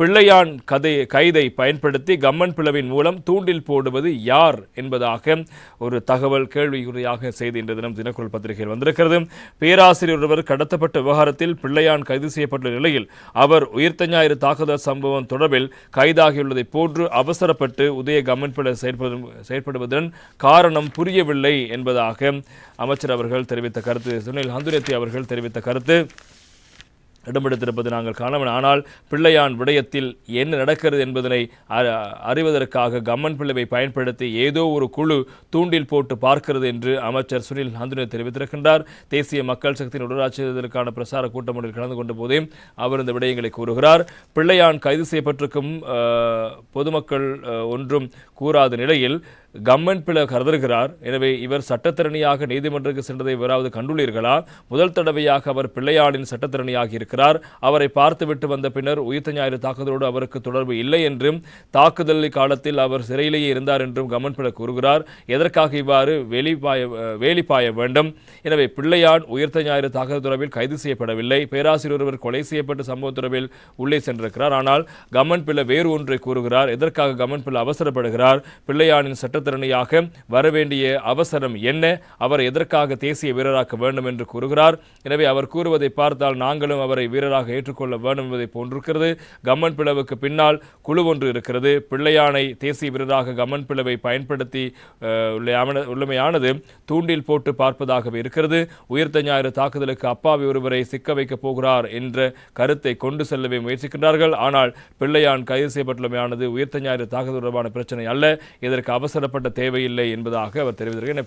பிள்ளையான் கதை கைதை பயன்படுத்தி கம்மன் பிளவின் மூலம் தூண்டில் போடுவது யார் என்பதாக ஒரு தகவல் கேள்விக்குறியாக செய்தி இன்று தினம் தினக்குரல் பத்திரிகையில் வந்திருக்கிறது. பேராசிரியர் ஒருவர் கடத்தப்பட்ட விவகாரத்தில் பிள்ளையான் கைது செய்யப்பட்ட நிலையில் அவர் உயிர்த்த ஞாயிறு தாக்குதல் சம்பவம் தொடர்பில் கைதாகியுள்ளதைப் போன்று அவசரப்பட்டு உதய கம்மன் பிள செயற்படும் செயற்படுவதன் காரணம் புரியவில்லை என்பதாக அமைச்சர் அவர்கள் தெரிவித்த கருத்து சுனில் ஹந்துரத்தி அவர்கள் தெரிவித்த கருத்து. இடம்பெடுத்திருப்பது நாங்கள் காணவன் ஆனால் பிள்ளையான் விடயத்தில் என்ன நடக்கிறது என்பதனை அ- அறிவதற்காக கம்மன் பிள்ளைவை பயன்படுத்தி ஏதோ ஒரு குழு தூண்டில் போட்டு பார்க்கிறது என்று அமைச்சர் சுனில் ஹந்துனே தெரிவித்திருக்கின்றார். தேசிய மக்கள் சக்தியின் உடலாட்சியதற்கான பிரசார கூட்டம் ஒன்றில் கலந்து கொண்ட போதே அவர் இந்த விடயங்களை கூறுகிறார். பிள்ளையான் கைது செய்யப்பட்டிருக்கும் பொதுமக்கள் ஒன்றும் கூறாத நிலையில் கம்மன் பிள கருதுகிறார் எனவே இவர் சட்டத்திறனியாக நீதிமன்றத்துக்கு சென்றதை இவராவது கண்டுள்ளீர்களா? முதல் தடவையாக அவர் பிள்ளையாளின் சட்டத்திறனியாக இருக்கிறார். அவரை பார்த்துவிட்டு வந்த பின்னர் உயிர்த்த ஞாயிறு தாக்குதலோடு அவருக்கு தொடர்பு இல்லை என்றும் தாக்குதல் காலத்தில் அவர் சிறையிலேயே இருந்தார் என்றும் கமன் பிள கூறுகிறார். எதற்காக இவ்வாறு வெளிப்பாய வேலிப்பாய வேண்டும்? எனவே பிள்ளையான் உயிர்த்த ஞாயிறு தாக்குதல் தொடர்பில் கைது செய்யப்படவில்லை. பேராசிரியர் ஒருவர் கொலை செய்யப்பட்ட சம்பவம் தொடர்பில் உள்ளே சென்றிருக்கிறார். ஆனால் கம்மன் பிள்ளை வேறு ஒன்றை கூறுகிறார். எதற்காக கமன் பிள்ளை அவசரப்படுகிறார்? பிள்ளையானின் சட்ட சட்டத்திறனியாக வரவேண்டிய அவசரம் என்ன? அவர் எதற்காக தேசிய வீரராக்க வேண்டும் என்று கூறுகிறார். எனவே அவர் கூறுவதை பார்த்தால் நாங்களும் அவரை வீரராக ஏற்றுக்கொள்ள வேண்டும் என்பதை போன்றிருக்கிறது. கம்மன் பிளவுக்கு பின்னால் குழு ஒன்று இருக்கிறது. பிள்ளையானை தேசிய வீரராக கம்மன் பிளவை பயன்படுத்தி உள்ளமையானது தூண்டில் போட்டு பார்ப்பதாகவே இருக்கிறது. உயிர்த்த ஞாயிறு தாக்குதலுக்கு அப்பாவி ஒருவரை சிக்க வைக்கப் போகிறார் என்ற கருத்தை கொண்டு செல்லவே முயற்சிக்கின்றார்கள். ஆனால் பிள்ளையான் கைது செய்யப்பட்டுள்ளமையானது உயிர்த்த ஞாயிறு தாக்குதல் தொடர்பான பிரச்சனை அல்ல. இதற்கு அவசரப்பட்ட தேவையில்லை என்பதாக அவர் தெரிவித்திருக்கிறார்.